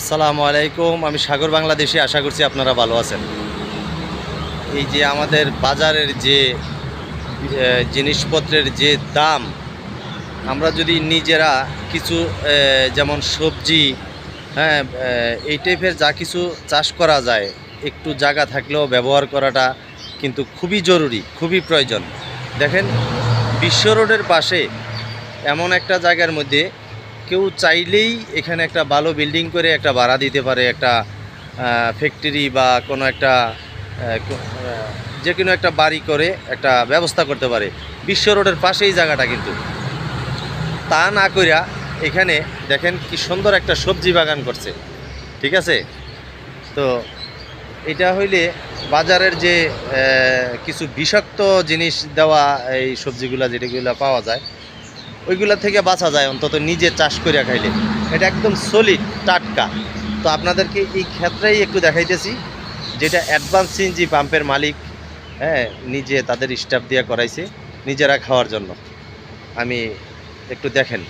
আসসালামু আলাইকুম, আমি সাগর বাংলাদেশে, আশা করছি আপনারা ভালো আছেন। এই যে আমাদের বাজারের যে জিনিসপত্রের যে দাম, আমরা যদি নিজেরা কিছু যেমন সবজি হ্যাঁ এই টাইপের যা কিছু চাষ করা যায়, একটু জায়গা থাকলেও ব্যবহার করাটা কিন্তু খুবই জরুরি, খুবই প্রয়োজন। দেখেন, বিশ্ব রোডের পাশে এমন একটা জায়গার মধ্যে কেউ চাইলেই এখানে একটা ভালো বিল্ডিং করে একটা ভাড়া দিতে পারে, একটা ফ্যাক্টরি বা কোনো একটা যে কোনো একটা বাড়ি করে একটা ব্যবস্থা করতে পারে। বিশ্ব রোডের পাশেই জায়গাটা কিন্তু। তা না কইরা এখানে দেখেন কি সুন্দর একটা সবজি বাগান করছে। ঠিক আছে? তো এটা হইলে বাজারের যে কিছু বিষাক্ত জিনিস দেওয়া এই সবজিগুলা যেটাগুলো পাওয়া যায় ওইগুলা থেকে বাঁচা যায় অন্তত নিজে চাষ করে খাইলে। এটা একদম সলিড টাটকা। তো আপনাদেরকে এই ক্ষেত্রেই একটু দেখাইতেছি, যেটা অ্যাডভান্স সিএনজি পাম্পের মালিক হ্যাঁ নিজে তাদের স্টাফ দিয়ে করাইছে, নিজেরা খাওয়ার জন্য। আমি একটু দেখেন।